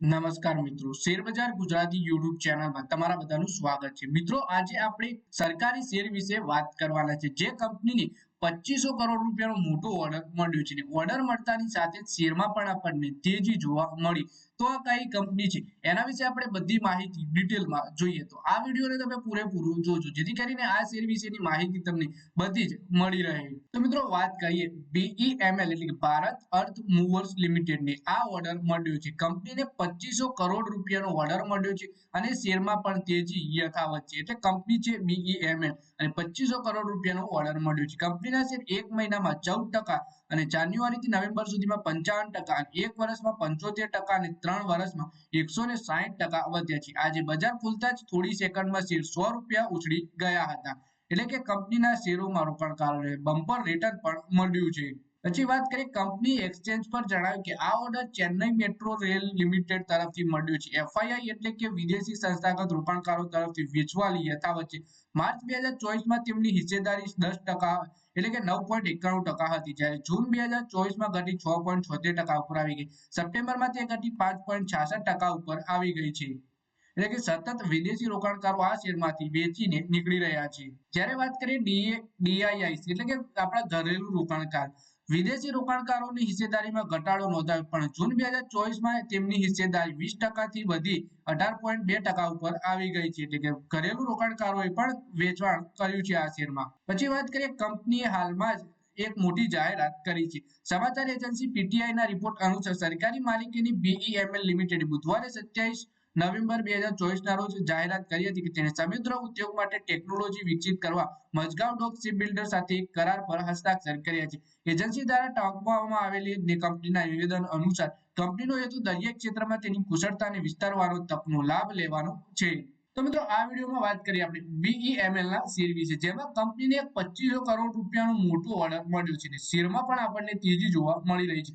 નમસ્કાર મિત્રો. શેરબજાર ગુજરાતી યુટ્યુબ ચેનલમાં તમારા બધાનું સ્વાગત છે. મિત્રો, આજે આપણે સરકારી શેર વિશે વાત કરવાના છે. જે કંપનીને પચીસો કરોડ રૂપિયાનો મોટો ઓર્ડર મળ્યો છે ઓર્ડર મળતાની સાથે શેરમાં પણ આપણને તેજી જોવા મળી. તો આ કઈ કંપની છે? એના વિશે આપણે બધી માહિતી ડિટેલમાં જોઈએ. તો આ વિડીયોને તમે પૂરેપૂરું જોજો, જેથી કરીને આ શેર વિશેની માહિતી તમને બધી જ મળી રહે. તો મિત્રો, વાત કરીએ બીઈએમએલ એટલે કે ભારત અર્થ મૂવર્સ લિમિટેડને. આ ઓર્ડર મળ્યો છે. કંપનીને પચીસો કરોડ રૂપિયાનો ઓર્ડર મળ્યો છે અને શેરમાં પણ તેજી યથાવત છે. એટલે કંપની છે બીઈએમએલ અને પચીસો કરોડ રૂપિયાનો ઓર્ડર મળ્યો છે. કંપનીના એક મહિનામાં ચૌદ ટકા અને જાન્યુઆરીથી નવેમ્બર સુધીમાં પંચાવન ટકા અને એક વર્ષમાં પંચોતેર ટકા અને ત્રણ વર્ષમાં એકસો ને સાહીઠ ટકા વધ્યા છે. આજે બજાર ખુલતા જ થોડી સેકન્ડમાં શેર સો રૂપિયા ઉછળી ગયા હતા. એટલે કે કંપનીના શેરોમાં રોકાણકારોને બમ્પર રિટર્ન પણ મળ્યું છે. પછી વાત કરીએ કંપની એક્સચેન્જ પર જણાવ્યું કે આ order Chennai metro rail limited તરફથી મળ્યો છે. એફઆઈઆઈ એટલે કે વિદેશી સંસ્થાગત રોકાણકારો તરફથી વેચવાલી યથાવત છે. માર્ચ બે હજાર ચોવીસમાં તેમની હિસ્સેદારી દસ ટકા એટલે કે નવ પોઈન્ટ એકાણું ટકા હતી. જ્યારે જૂન બે હજાર ચોવીસમાં ઘટી છ પોઈન્ટ છોતેર ટકા ઉપર આવી ગઈ. સપ્ટેમ્બરમાં તે ઘટી પાંચ પોઈન્ટ છાસઠ ટકા ઉપર આવી ગઈ છે. એટલે કે સતત વિદેશી રોકાણકારો આ શેરમાંથી વેચીને નીકળી રહ્યા છે. જ્યારે વાત કરીએ ડીએ ડીઆઈઆઈસી એટલે કે આપણા ઘરેલું રોકાણકાર. વિદેશી રોકાણકારોની હિસ્સેદારીમાં ઘટાડો નોંધાયો, પણ જૂન બે હજાર ચોવીસમાં તેમની હિસ્સેદારી વીસ ટકાથી વધી અઢાર પોઈન્ટ બે ટકા ઉપર આવી ગઈ છે. એટલે કે ઘરેલુ રોકાણકારોએ પણ વેચાણ કર્યું છે આ શેરમાં. પછી વાત કરીએ કંપનીએ હાલમાં જ એક મોટી જાહેરાત કરી છે. સમાચાર એજન્સી પીટીઆઈના રિપોર્ટ અનુસાર સરકારી માલિકીની બીઈએમએલ લિમિટેડ બુધવારે સત્યાવીસ નવેમ્બર બે હજાર ચોવીસ ના રોજ જાહેરાત કરી હતી કે તેણે સમુદ્ર ઉદ્યોગ માટે ટેકનોલોજી વિકસિત કરવા મજગાવ ડોક શિપ બિલ્ડર સાથે એક કરાર પર હસ્તાક્ષર કર્યા છે. એજન્સી દ્વારા ટાંકવામાં આવેલી કંપનીના નિવેદન અનુસાર કંપનીનો હેતુ દરિયા ક્ષેત્રમાં તેની કુશળતાને વિસ્તારવાનો તકનો લાભ લેવાનો છે. તો મિત્રો, આ વિડીયોમાં વાત કરીએ આપણે બીઈએમએલ ના શેર વિશે. જેમાં કંપનીને પચીસો કરોડ રૂપિયાનું મોટું ઓર્ડર મળ્યું છે શેરમાં પણ આપણને તેજી જોવા મળી રહી છે.